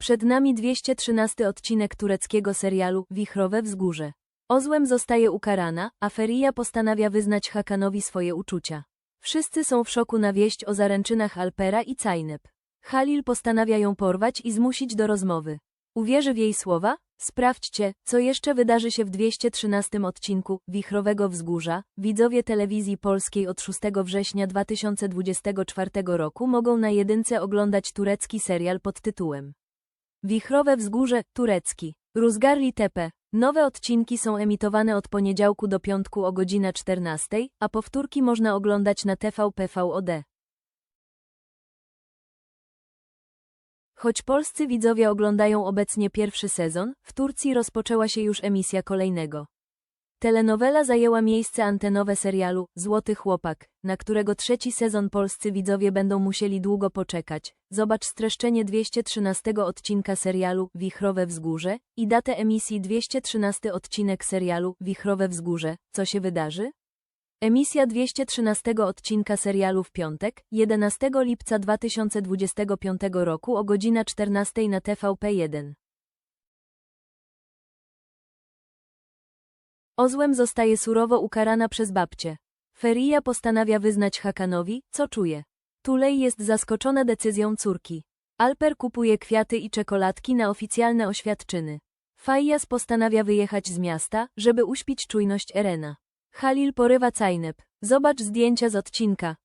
Przed nami 213 odcinek tureckiego serialu Wichrowe Wzgórze. Ozłem zostaje ukarana, a Feria postanawia wyznać Hakanowi swoje uczucia. Wszyscy są w szoku na wieść o zaręczynach Alpera i Cajnep. Halil postanawia ją porwać i zmusić do rozmowy. Uwierzy w jej słowa? Sprawdźcie, co jeszcze wydarzy się w 213 odcinku Wichrowego Wzgórza. Widzowie telewizji polskiej od 6 września 2024 roku mogą na jedynce oglądać turecki serial pod tytułem Wichrowe Wzgórze, turecki. Ruzgarli Tepe. Nowe odcinki są emitowane od poniedziałku do piątku o godzina 14, a powtórki można oglądać na TVP VOD. Choć polscy widzowie oglądają obecnie pierwszy sezon, w Turcji rozpoczęła się już emisja kolejnego. Telenowela zajęła miejsce antenowe serialu Złoty Chłopak, na którego trzeci sezon polscy widzowie będą musieli długo poczekać. Zobacz streszczenie 213 odcinka serialu Wichrowe Wzgórze i datę emisji 213 odcinek serialu Wichrowe Wzgórze. Co się wydarzy? Emisja 213 odcinka serialu w piątek, 11 lipca 2025 roku o godzina 14 na TVP1. Ozłem zostaje surowo ukarana przez babcię. Feria postanawia wyznać Hakanowi, co czuje. Tulej jest zaskoczona decyzją córki. Alper kupuje kwiaty i czekoladki na oficjalne oświadczyny. Fajas postanawia wyjechać z miasta, żeby uśpić czujność Erena. Halil porywa Cajnep. Zobacz zdjęcia z odcinka.